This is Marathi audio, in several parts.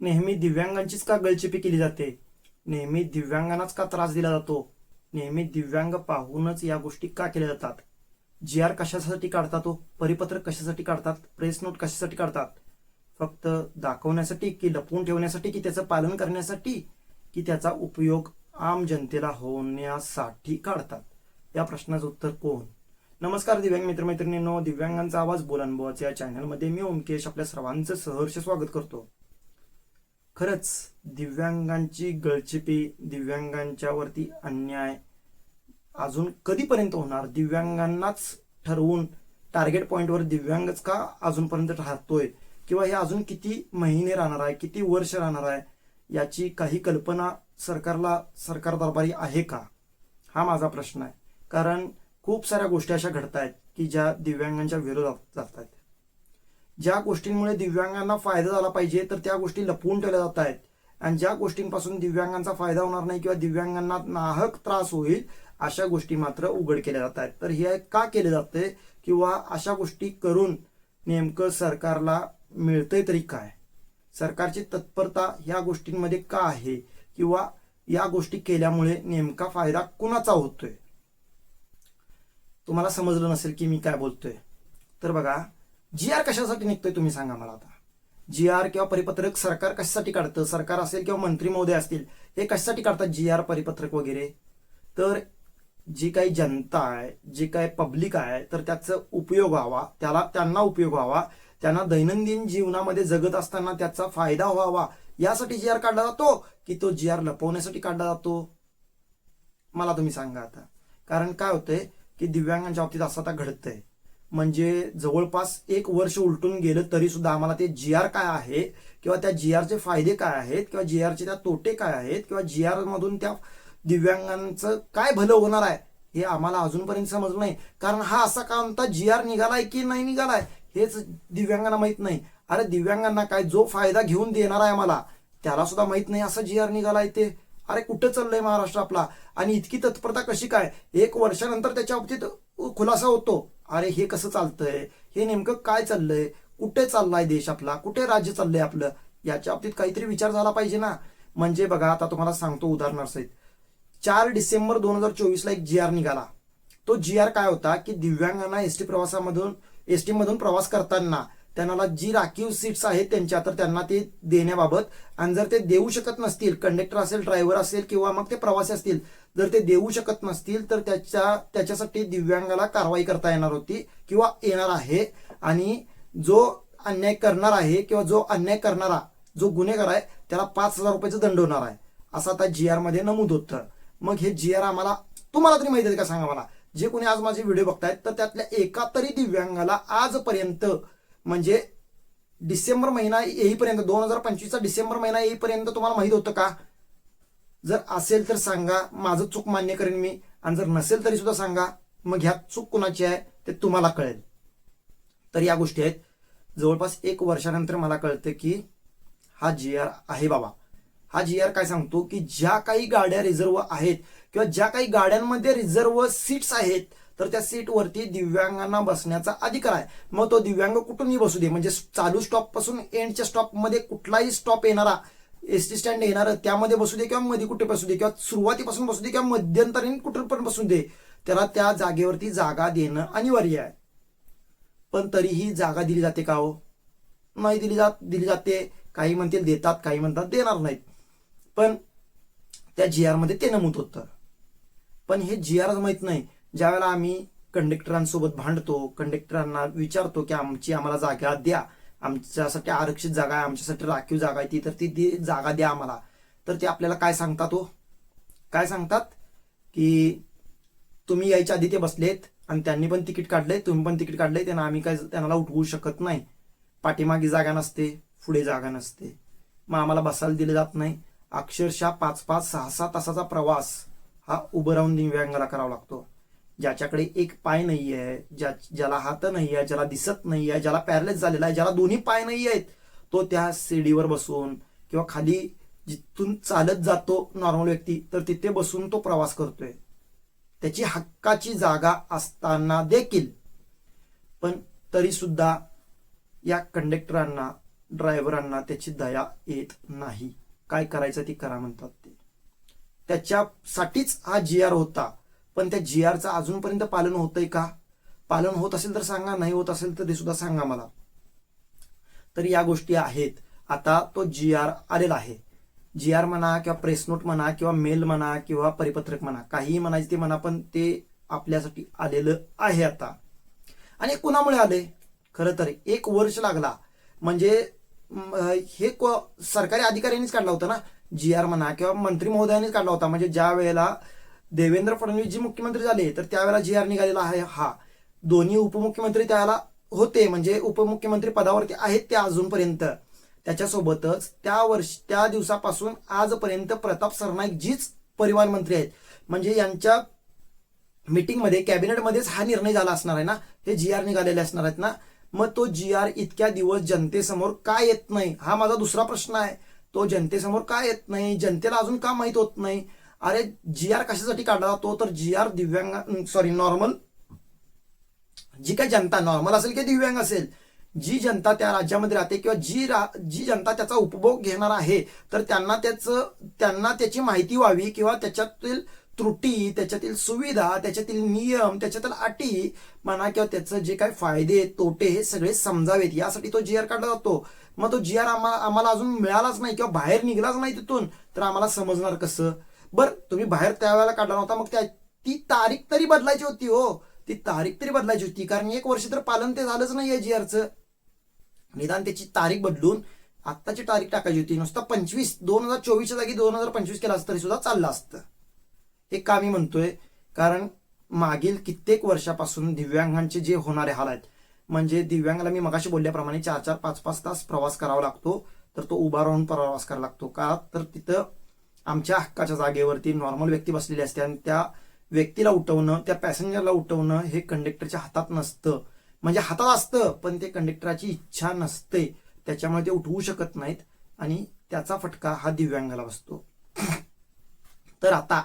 नेहमी दिव्यांगांचीच का गळचिपी केली जाते? नेहमी दिव्यांगांनाच का त्रास दिला जातो? नेहमी दिव्यांग पाहूनच या गोष्टी का केल्या जातात? जी आर कशासाठी काढतात हो? तो परिपत्रक कशासाठी काढतात? प्रेस नोट कशासाठी काढतात? फक्त दाखवण्यासाठी की लपवून ठेवण्यासाठी की त्याचं पालन करण्यासाठी की त्याचा उपयोग आम जनतेला होण्यासाठी काढतात? या प्रश्नाचं उत्तर कोण? नमस्कार दिव्यांग मित्रमैत्रिणींनो दिव्यांगांचा आवाज बोलानबोवाचे या चॅनलमध्ये मी ओमकेश आपल्या सर्वांचं सहर्ष स्वागत करतो. खरंच दिव्यांगांची गळचिपी दिव्यांगांच्यावरती अन्याय अजून कधीपर्यंत होणार? दिव्यांगांनाच ठरवून टार्गेट पॉईंटवर दिव्यांगच का अजूनपर्यंत राहतोय? किंवा हे अजून किती महिने राहणार आहे किती वर्ष राहणार आहे याची काही कल्पना सरकारला सरकार दरबारी आहे का? हा माझा प्रश्न आहे. कारण खूप साऱ्या गोष्टी अशा घडत आहेत की ज्या दिव्यांगांच्या विरोधात जात आहेत ज्या गोष्टींमुळे दिव्यांगांना फायदा झाला पाहिजे तर त्या गोष्टी लपवून ठेवल्या जात आहेत. आणि ज्या गोष्टींपासून दिव्यांगांचा फायदा होणार नाही किंवा दिव्यांगांना नाहक त्रास होईल अशा गोष्टी मात्र उघड केल्या जात आहेत. तर हे का केले जाते किंवा अशा गोष्टी करून नेमकं सरकारला मिळतंय तरी काय? सरकारची तत्परता या गोष्टींमध्ये का आहे? किंवा या गोष्टी केल्यामुळे नेमका फायदा कुणाचा होतोय? तुम्हाला समजलं नसेल की मी काय बोलतोय. तर बघा जी आर कशासाठी निघतोय तुम्ही सांगा मला आता. जी आर किंवा परिपत्रक सरकार कशासाठी काढतं? सरकार असेल किंवा मंत्री महोदय असतील हे कशासाठी काढतात जी आर परिपत्रक वगैरे? तर जी काही जनता आहे जी काही पब्लिक आहे तर त्याचा उपयोग व्हावा. त्याला त्यांना उपयोग व्हावा. त्यांना दैनंदिन जीवनामध्ये जगत असताना त्याचा फायदा व्हावा. यासाठी जी आर काढला जातो की तो जी आर लपवण्यासाठी काढला जातो? मला तुम्ही सांगा आता. कारण काय होतंय की दिव्यांगांच्या बाबतीत असं आता घडतंय. म्हणजे जवळपास एक वर्ष उलटून गेलं तरी सुद्धा आम्हाला ते जी आर काय आहे किंवा त्या जी आरचे फायदे काय आहेत किंवा जी आरचे त्या तोटे काय आहेत किंवा जी आर मधून त्या दिव्यांगांचं काय भलं होणार आहे हे आम्हाला अजूनपर्यंत समजलं नाही. कारण हा असा कोणता जी आर निघालाय की नाही निघालाय हेच दिव्यांगांना माहीत नाही. अरे दिव्यांगांना काय जो फायदा घेऊन देणार आहे आम्हाला त्याला सुद्धा माहीत नाही असं जी आर निघालाय ते. अरे कुठं चाललंय महाराष्ट्र आपला? आणि इतकी तत्परता कशी काय? एक वर्षानंतर त्याच्या बाबतीत खुलासा होतो. अरे हे कसं चालतंय? हे नेमकं काय चाललंय? कुठे चाललाय देश आपला? कुठे राज्य चाललंय आपलं? याच्या बाबतीत काहीतरी विचार झाला पाहिजे ना. म्हणजे बघा आता तुम्हाला सांगतो उदाहरणार्थ चार डिसेंबर दोन हजार चोवीसला एक जी आर निघाला. तो जी आर काय होता? की दिव्यांगांना एसटी प्रवासामधून एसटी मधून प्रवास करताना त्यांना जी राखीव सीट्स आहेत त्यांच्या तर त्यांना ते देण्याबाबत आणि जर ते देऊ शकत नसतील कंडक्टर असेल ड्रायव्हर असेल किंवा मग ते प्रवासी असतील जर ते देऊ शकत नसतील तर त्याच्या त्याच्यासाठी दिव्यांगाला कारवाई करता येणार होती किंवा येणार आहे. आणि जो अन्याय करणार आहे किंवा जो अन्याय करणारा जो गुन्हेगार आहे त्याला पाच हजार रुपयाचं दंड होणार आहे. असं आता जी आरमध्ये नमूद होतं. मग हे जी आर आम्हाला तुम्हाला तरी माहिती आहे का सांगा मला? जे कोणी आज माझे व्हिडिओ बघतायत तर त्यातल्या एका तरी दिव्यांगाला आजपर्यंत म्हणजे डिसेंबर महिना येईपर्यंत दोन हजार पंचवीसचा डिसेंबर महिना येईपर्यंत तुम्हाला माहीत होतं का? जर असेल तर सांगा माझं चूक मान्य करेन मी. आणि जर नसेल तरी सुद्धा सांगा मग ह्यात चूक कुणाची आहे ते तुम्हाला कळेल. तर या गोष्टी आहेत. जवळपास एक वर्षानंतर मला कळतं की हा जी आर आहे बाबा. हा जी आर काय सांगतो की ज्या काही गाड्या रिझर्व आहेत किंवा ज्या काही गाड्यांमध्ये रिझर्व सीट्स आहेत तर त्या सीटवरती दिव्यांगांना बसण्याचा अधिकार आहे. मग तो दिव्यांग कुठूनही बसू दे. म्हणजे चालू स्टॉपपासून एंडच्या स्टॉपमध्ये कुठलाही स्टॉप येणारा एस टी स्टँड येणार त्यामध्ये बसू दे किंवा मध्ये कुठे बसू दे किंवा सुरुवातीपासून बसू दे किंवा मध्यंतरीण कुठे पण बसू दे त्याला त्या जागेवरती जागा देणं अनिवार्य आहे. पण तरीही जागा दिली जाते का हो? नाही दिली जात दिली जाते. काही म्हणतील देतात काही म्हणतात देणार नाहीत. पण त्या जी आरमध्ये ते नमूद होतं. पण हे जी आर माहीत नाही. ज्यावेळेला आम्ही कंडक्टरांसोबत भांडतो कंडक्टरांना विचारतो की आमची आम्हाला जागा द्या. आमच्यासाठी आरक्षित जागा आहे आमच्यासाठी राखीव जागा आहे ती तर ती दे- जागा द्या आम्हाला. तर ते आपल्याला काय सांगतात हो? काय सांगतात? की तुम्ही यायच्या आधी ते बसलेत आणि त्यांनी पण तिकीट काढलंय तुम्ही पण तिकीट काढलंय त्यांना आम्ही काय त्यांना उठवू शकत नाही. पाठीमागे जागा नसते पुढे जागा नसते. मग आम्हाला बसायला दिलं जात नाही. अक्षरशः पाच पाच सहा सहा तासाचा प्रवास हा उभं राहून दिव्यांगाला करावा लागतो. ज्याच्याकडे एक पाय नाही आहे ज्या ज्याला हात नाही आहे ज्याला दिसत नाही आहे ज्याला पॅरलेस झालेला आहे ज्याला दोन्ही पाय नाही आहेत तो त्या सीडीवर बसून किंवा खाली जिथून चालत जातो नॉर्मल व्यक्ती तर तिथे बसून तो प्रवास करतोय. त्याची हक्काची जागा असताना देखील पण तरी सुद्धा या कंडक्टरांना ड्रायव्हरांना त्याची दया येत नाही. काय करायचं ती करा म्हणतात ते. त्याच्यासाठीच हा जी आर होता. पण त्या जी आरचं अजूनपर्यंत पालन होतंय का? पालन होत असेल तर सांगा नाही होत असेल तर ते सुद्धा सांगा मला. तर या गोष्टी आहेत. आता तो जी आर आलेला आहे. जी आर म्हणा किंवा प्रेस नोट म्हणा किंवा मेल म्हणा किंवा परिपत्रक म्हणा काहीही म्हणायचे ते म्हणा पण ते आपल्यासाठी आलेलं आहे आता. आणि कुणामुळे आले खरं तर एक वर्ष लागला. म्हणजे हे को- सरकारी अधिकाऱ्यांनीच काढला होता ना? जी आर म्हणा किंवा मंत्री महोदयांनीच काढला होता. म्हणजे ज्या वेळेला देवेंद्र फडणवीस जी मुख्यमंत्री झाले तर त्यावेळेला जी आर निघालेला आहे हा. दोन्ही उपमुख्यमंत्री त्याला होते म्हणजे उपमुख्यमंत्री पदावरती आहेत ते अजूनपर्यंत. त्याच्यासोबतच त्या वर्ष त्या दिवसापासून आजपर्यंत प्रताप सरनाईक जीच परिवहन मंत्री आहेत. म्हणजे यांच्या मीटिंगमध्ये कॅबिनेटमध्येच हा निर्णय झाला असणार आहे ना? ते जी आर निघालेले असणार आहेत ना? मग तो जी आर इतक्या दिवस जनतेसमोर का येत नाही? हा माझा दुसरा प्रश्न आहे. तो जनतेसमोर का येत नाही? जनतेला अजून का माहीत होत नाही? अरे जी आर कशासाठी काढला जातो? तर जी आर दिव्यांग सॉरी नॉर्मल जी काही जनता नॉर्मल असेल किंवा दिव्यांग असेल? जी जनता त्या राज्यामध्ये राहते किंवा जी रा- जी जनता त्याचा उपभोग घेणार आहे तर त्यांना त्याचं त्यांना त्याची माहिती व्हावी किंवा त्याच्यातील त्रुटी त्याच्यातील सुविधा त्याच्यातील नियम त्याच्यातील अटी म्हणा किंवा त्याचं जे काही फायदे तोटे हे सगळे समजावेत. यासाठी तो जी आर काढला जातो. मग तो जी आर आम्हाला आम्हाला अजून मिळालाच नाही किंवा बाहेर निघलाच नाही तिथून तर आम्हाला समजणार कसं? बरं तुम्ही बाहेर त्यावेळेला काढला नव्हता मग त्या ती तारीख तरी बदलायची होती हो. ती तारीख तरी बदलायची होती कारण एक वर्ष तर पालन ते झालंच नाही आहे जी आरचं. निदान त्याची तारीख बदलून आत्ताची तारीख टाकायची होती. नुसतं पंचवीस दोन हजार चोवीसच्या जागी दोन हजार पंचवीस केला असतं तरी सुद्धा चाललं असतं. हे का मी म्हणतोय? कारण मागील कित्येक वर्षापासून दिव्यांगांचे जे होणारे हाल आहेत म्हणजे दिव्यांगाला मी मगाशी बोलल्याप्रमाणे चार चार पाच पाच तास प्रवास करावा लागतो तर तो उभा राहून प्रवास करावा लागतो का? तर तिथं आमच्या हक्काच्या जागेवरती नॉर्मल व्यक्ती बसलेली असते आणि त्या व्यक्तीला उठवणं त्या पॅसेंजरला उठवणं हे कंडक्टरच्या हातात नसतं. म्हणजे हातात असतं पण ते कंडक्टराची इच्छा नसते. त्याच्यामुळे ते उठवू शकत नाहीत आणि त्याचा फटका हा दिव्यांगाला बसतो. तर आता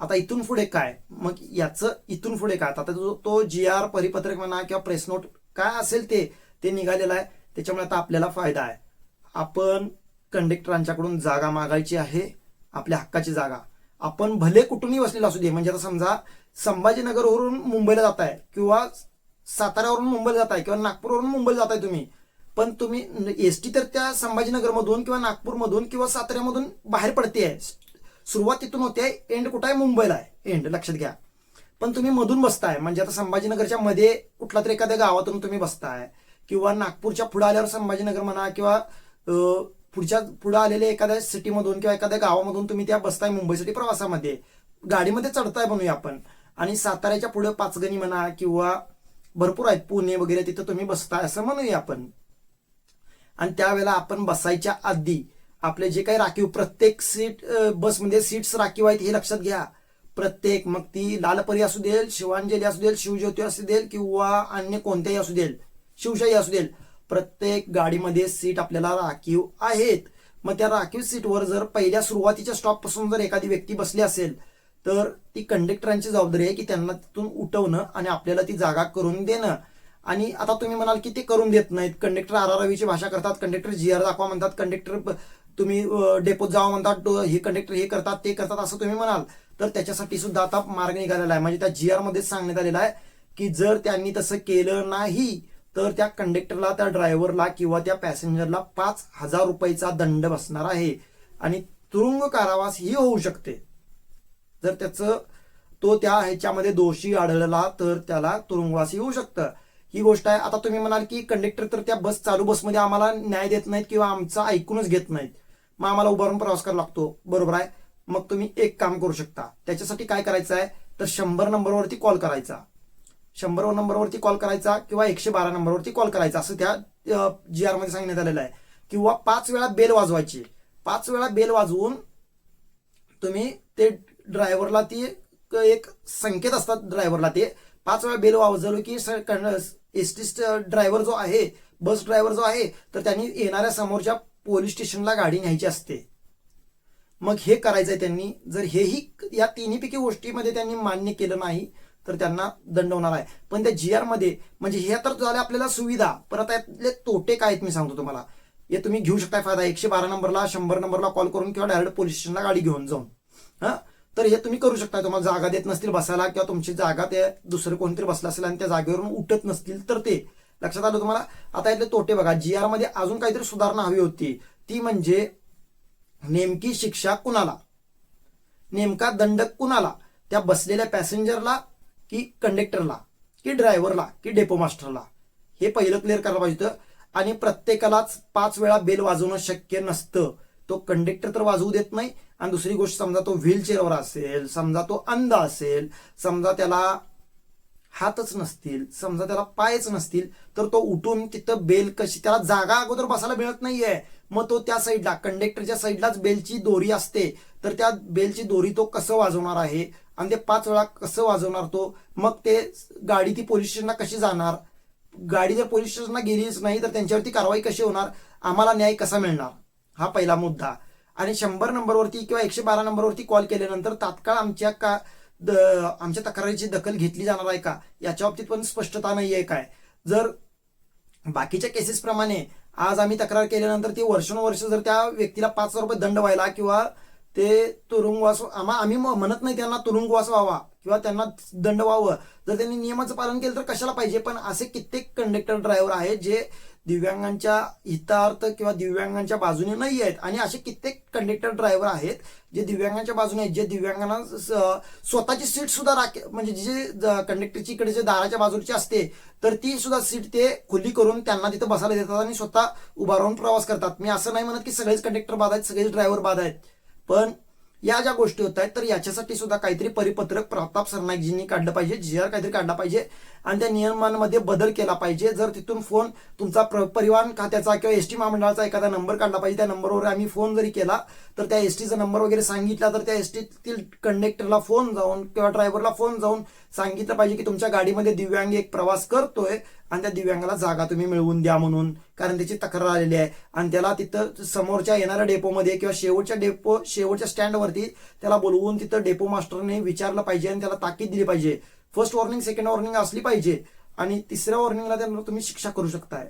आता इथून पुढे काय? मग याचं इथून पुढे काय? आता तो जी आर परिपत्रक म्हणा किंवा प्रेस नोट काय असेल ते ते निघालेलं आहे. त्याच्यामुळे आता आपल्याला फायदा आहे. आपण कंडक्टरांच्याकडून जागा मागायची आहे. आपल्या हक्काची जागा. आपण भले कुठूनही वसलेला असू दे म्हणजे आता समजा संभाजीनगरवरून मुंबईला जात आहे किंवा साताऱ्यावरून मुंबईला जात आहे किंवा नागपूरवरून मुंबईला जात आहे तुम्ही पण तुम्ही एस टी तर त्या संभाजीनगरमधून किंवा नागपूरमधून किंवा साताऱ्यामधून बाहेर पडते आहे सुरुवात तिथून होते एंड कुठं आहे? मुंबईला आहे. एंड लक्षात घ्या. पण तुम्ही मधून बसताय म्हणजे आता संभाजीनगरच्या मध्ये कुठला तरी एखाद्या गावातून तुम्ही बसताय किंवा नागपूरच्या पुढे आल्यावर संभाजीनगर म्हणा किंवा पुढच्या पुढे आलेल्या एखाद्या सिटीमधून किंवा एखाद्या गावामधून तुम्ही त्या बसताय मुंबईसाठी प्रवासामध्ये. गाडीमध्ये चढताय म्हणूया आपण. आणि साताऱ्याच्या पुढे पाचगणी म्हणा किंवा भरपूर आहेत पुणे वगैरे तिथं तुम्ही बसताय असं म्हणूया आपण. आणि त्यावेळेला आपण बसायच्या आधी आपले जे काही राखीव प्रत्येक सीट बसमध्ये सीट्स राखीव आहेत हे लक्षात घ्या. प्रत्येक मग ती लालपरी असू देल शिवांजली असू देल शिवज्योती असू देल किंवा अन्य कोणत्याही असू देल शिवशाही असू देल. प्रत्येक गाडीमध्ये सीट आपल्याला राखीव आहेत. मग त्या राखीव सीटवर जर पहिल्या सुरुवातीच्या स्टॉपपासून जर एखादी व्यक्ती बसली असेल तर ती कंडक्टरांची जबाबदारी आहे की त्यांना तिथून उठवणं आणि आपल्याला ती जागा करून देणं. आणि आता तुम्ही म्हणाल की ते करून देत नाहीत. कंडक्टर आरारावीची भाषा करतात कंडक्टर जी आर दाखवा म्हणतात कंडक्टर तुम्ही डेपोत जावा म्हणतात डो- हे कंडक्टर हे करतात ते करतात असं तुम्ही म्हणाल. तर त्याच्यासाठी सुद्धा आता मार्ग निघालेला आहे. म्हणजे त्या जी आरमध्येच सांगण्यात आलेला आहे की जर त्यांनी तसं केलं नाही तर त्या कंडक्टरला त्या ड्रायव्हरला किंवा त्या पॅसेंजरला पाच हजार रुपयाचा दंड बसणार आहे. आणि तुरुंग कारावास ही होऊ शकते. जर त्याचं तो त्या ह्याच्यामध्ये दोषी आढळला तर त्याला तुरुंगवासही होऊ शकतं. ही गोष्ट आहे. आता तुम्ही म्हणाल की कंडक्टर तर त्या बस चालू बसमध्ये आम्हाला न्याय देत नाहीत किंवा आमचा ऐकूनच घेत नाहीत. मग आम्हाला उभारून प्रवास करावा लागतो. बरोबर आहे. मग तुम्ही एक काम करू शकता. त्याच्यासाठी काय करायचं आहे? तर शंभर नंबरवरती कॉल करायचा. शंभर नंबरवरती कॉल करायचा किंवा एकशे बारा नंबरवरती कॉल करायचा असं त्या जी आरमध्ये सांगण्यात आलेलं आहे. किंवा पाच वेळा बेल वाजवायची. पाच वेळा बेल वाजवून तुम्ही ते ड्रायव्हरला ती एक- संकेत असतात ड्रायव्हरला ते. पाच वेळा बेल वाजवलं की एस टी ड्रायव्हर जो आहे बस ड्रायव्हर जो आहे तर त्यांनी येणाऱ्या समोरच्या पोलीस स्टेशनला गाडी न्यायची असते. मग हे करायचंय त्यांनी. जर हेही या तिन्हीपैकी गोष्टीमध्ये त्यांनी मान्य केलं नाही तर त्यांना दंड होणार आहे. पण त्या जी आरमध्ये म्हणजे ह्या तर झाल्या आपल्याला सुविधा. परत यातले तोटे काय आहेत मी सांगतो तुम्हाला. हे तुम्ही घेऊ शकता फायदा. एकशे बारा नंबरला शंभर नंबरला कॉल करून किंवा डायरेक्ट पोलीस स्टेशनला गाडी घेऊन जाऊन. हा? तर हे तुम्ही करू शकता तुम्हाला जागा देत नसतील बसायला किंवा तुमची जागा ते दुसरं कोणतरी बसला असेल आणि त्या जागेवरून उठत नसतील तर ते. लक्षात आलं तुम्हाला? आता यातले तोटे बघा. जी आरमध्ये अजून काहीतरी सुधारणा हवी होती. ती म्हणजे नेमकी शिक्षा कुणाला? नेमका दंड कुणाला? त्या बसलेल्या पॅसेंजरला की कंडक्टरला की ड्रायव्हरला की डेपो मास्टरला हे पहिलं क्लिअर करायला पाहिजे होतं. आणि प्रत्येकालाच पाच वेळा बेल वाजवणं शक्य नसतं. तो कंडक्टर तर वाजवू देत नाही. आणि दुसरी गोष्ट समजा तो व्हीलचेअरवर असेल समजा तो अंध असेल समजा त्याला हातच नसतील समजा त्याला पायच नसतील तर तो उठून तिथं बेल कशी त्याला जागा अगोदर बसायला मिळत नाहीये. मग तो त्या साईडला कंडक्टरच्या साईडलाच बेलची दोरी असते. तर त्या बेलची दोरी तो कसं वाजवणार आहे? आणि ते पाच वेळा कसं वाजवणार तो? मग ते गाडी ती पोलीस स्टेशनला कशी जाणार? गाडी जर पोलीस स्टेशनला गेलीच नाही तर त्यांच्यावरती कारवाई कशी होणार? आम्हाला न्याय कसा मिळणार? हा पहिला मुद्दा. आणि शंभर नंबरवरती किंवा एकशे बारा नंबरवरती कॉल केल्यानंतर तात्काळ आमच्या का द आमच्या तक्रारीची दखल घेतली जाणार आहे का? याच्या बाबतीत पण स्पष्टता नाही आहे काय? जर बाकीच्या केसेसप्रमाणे आज आम्ही तक्रार केल्यानंतर ती वर्षानुवर्ष जर त्या व्यक्तीला पाच हजार रुपये दंड व्हायला किंवा ते तुरुंगवास आम्हा आम्ही म- म्हणत नाही त्यांना तुरुंगवास व्हावा किंवा त्यांना दंड व्हावं. जर त्यांनी नियमाचं पालन केलं तर कशाला पाहिजे? पण असे कित्येक कंडक्टर ड्रायव्हर आहेत जे दिव्यांगांच्या हितार्थ किंवा दिव्यांगांच्या बाजूने नाही आहेत. आणि असे कित्येक कंडक्टर ड्रायव्हर आहेत जे दिव्यांगांच्या बाजूने आहेत जे दिव्यांगांना स- स्वतःची सीट सुद्धा राख म्हणजे जे कंडक्टरची इकडे जे दाराच्या बाजूची असते तर ती सुद्धा सीट ते खुली करून त्यांना तिथं बसायला देतात आणि स्वतः उभा राहून प्रवास करतात. मी असं नाही म्हणत की सगळेच कंडक्टर बाद आहेत सगळेच ड्रायव्हर बाद आहेत. पण या ज्या गोष्टी होत आहेत तर याच्यासाठी सुद्धा काहीतरी परिपत्रक प्रताप सरनाईकजींनी काढलं पाहिजे जी आर काहीतरी काढला पाहिजे आणि त्या नियमांमध्ये बदल केला पाहिजे. जर तिथून फोन तुमचा प्र- परिवहन खात्याचा किंवा एस टी महामंडळाचा एखादा नंबर काढला पाहिजे त्या नंबरवर आम्ही फोन जरी केला तर त्या एस टीचा नंबर वगैरे सांगितला तर त्या एस टीतील कंडक्टरला फोन जाऊन किंवा ड्रायव्हरला फोन जाऊन सांगितलं पाहिजे की तुमच्या गाडीमध्ये दिव्यांग एक प्रवास करतोय आणि त्या दिव्यांगाला जागा तुम्ही मिळवून द्या म्हणून. कारण त्याची तक्रार आलेली आहे. आणि त्याला तिथं समोरच्या येणाऱ्या डेपोमध्ये किंवा शेवटच्या डेपो शेवटच्या स्टँडवरती त्याला बोलवून तिथं डेपो मास्टरने विचारलं पाहिजे आणि त्याला ताकीद दिली पाहिजे. फर्स्ट वॉर्निंग सेकंड वॉर्निंग असली पाहिजे. आणि तिसऱ्या वॉर्निंगला त्यांना तुम्ही शिक्षा करू शकताय.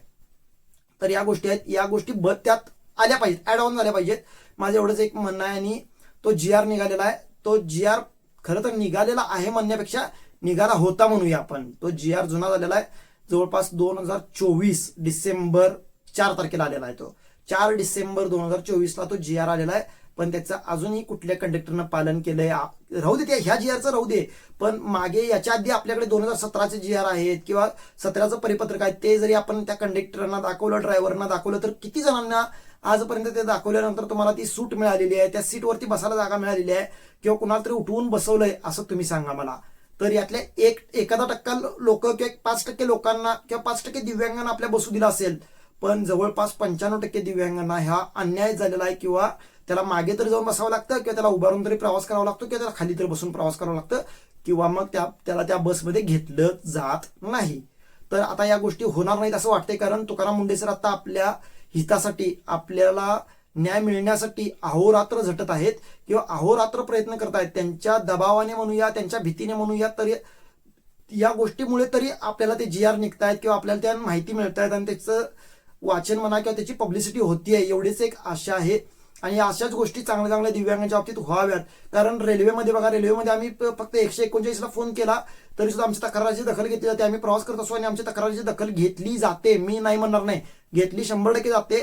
तर या गोष्टी आहेत. या गोष्टी ब त्यात आल्या पाहिजेत. ऍड ऑन झाल्या पाहिजेत. माझं एवढंच एक म्हणणं आहे आणि तो जी आर निघालेला आहे. तो जी आर खरं तर निघालेला आहे म्हणण्यापेक्षा निघाला होता म्हणूया आपण. तो जी आर जुना झालेला आहे. जवळपास दोन हजार चोवीस डिसेंबर चार तारखेला आलेला आहे तो. चार डिसेंबर दोन हजार चोवीसला तो जी आर आलेला आहे. पण त्याचं अजूनही कुठल्या कंडक्टरनं पालन केलंय राहू दे त्या ह्या जी आरचं राहू दे. पण मागे याच्या आधी आपल्याकडे दोन हजार सतराचे जी आर आहेत किंवा सतराचं परिपत्रक आहे ते जरी आपण त्या कंडक्टरना दाखवलं ड्रायव्हरना दाखवलं तर किती जणांना आजपर्यंत ते दाखवल्यानंतर तुम्हाला ती सूट मिळालेली आहे. त्या सीटवरती बसायला जागा मिळालेली आहे. किंवा कुणाला तरी उठवून बसवलंय असं तुम्ही सांगा मला. तर यातल्या एक एखादा टक्का लोक किंवा एक पाच टक्के लोकांना किंवा पाच टक्के दिव्यांगांना आपल्या बसू दिला असेल पण जवळपास पंच्याण्णव टक्के दिव्यांगांना हा अन्याय झालेला आहे किंवा त्याला मागे तरी जाऊन बसावं लागतं किंवा त्याला उभारून तरी प्रवास करावा लागतो किंवा त्याला खाली तरी बसून प्रवास करावा लागतं किंवा मग त्या त्याला त्या बसमध्ये घेतलं जात नाही. तर आता या गोष्टी होणार नाहीत असं वाटतंय कारण तुकाराम मुंडे सर आता आपल्या हितासाठी आपल्याला न्याय मिळण्यासाठी अहोरात्र झटत आहेत किंवा अहोरात्र प्रयत्न करत आहेत त्यांच्या दबावाने म्हणूया त्यांच्या भीतीने म्हणूया तरी या गोष्टीमुळे तरी आपल्याला ते जी आर निघतायत किंवा आपल्याला त्या माहिती मिळत आहेत आणि त्याचं वाचन म्हणा किंवा त्याची पब्लिसिटी होती आहे एवढीच एक आशा आहे. आणि अशाच गोष्टी चांगल्या चांगल्या दिव्यांगांच्या बाबतीत व्हाव्यात. कारण रेल्वेमध्ये बघा रेल्वेमध्ये आम्ही फक्त एकशे एकोणचाळीसला फोन केला तरी सुद्धा आमच्या तक्राराची दखल घेतली जाते. आम्ही प्रवास करत असतो आणि आमच्या तक्राराची दखल घेतली जाते. मी नाही म्हणणार नाही. घेतली शंभर टक्के जाते.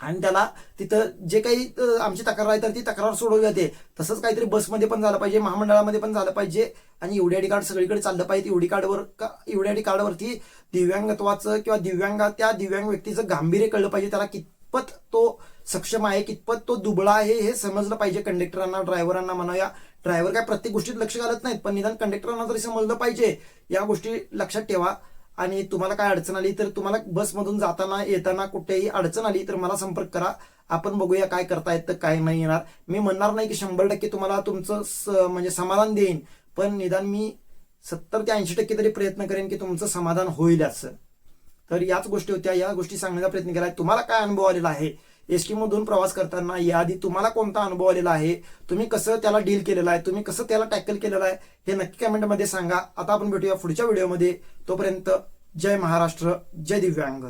आणि त्याला तिथं जे काही आमची तक्रार आहे तर ती तक्रार सोडवली जाते. तसंच काहीतरी बसमध्ये पण झालं पाहिजे महामंडळामध्ये पण झालं पाहिजे. आणि एवढी कार्ड सगळीकडे चाललं पाहिजे. एवढी कार्डवर एवढी कार्डवरती दिव्यांगत्वाचं किंवा दिव्यांग त्या दिव्यांग व्यक्तीचं गांभीर्य कळलं पाहिजे. त्याला कितपत तो सक्षम आहे कितपत तो दुबळा आहे हे समजलं पाहिजे कंडक्टरांना ड्रायव्हरांना म्हणूया. ड्रायव्हर काय प्रत्येक गोष्टीत लक्ष घालत नाहीत पण निदान कंडक्टरांना तरी समजलं पाहिजे. या गोष्टी लक्षात ठेवा. आणि तुम्हाला काय अडचण आली तर तुम्हाला बसमधून जाताना येताना कुठेही अडचण आली तर मला संपर्क करा. आपण बघूया काय करता येतं काय नाही येणार. मी म्हणणार नाही की शंभर टक्के तुम्हाला तुमचं स- म्हणजे समाधान देईन पण निदान मी सत्तर ते ऐंशी टक्के तरी प्रयत्न करेन की तुमचं समाधान होईल असं. तर याच गोष्टी होत्या या गोष्टी सांगण्याचा प्रयत्न केला. तुम्हाला काय अनुभव आलेला आहे? एसटी मधून प्रवास करताना याआधी तुम्हाला कोणता अनुभव आलेला आहे? तुम्ही कसं त्याला डील केलेलं आहे? तुम्ही कसं त्याला टॅकल केलेलं आहे? हे नक्की कमेंटमध्ये सांगा. आता आपण भेटूया पुढच्या व्हिडिओमध्ये तोपर्यंत जय महाराष्ट्र जय दिव्यांग.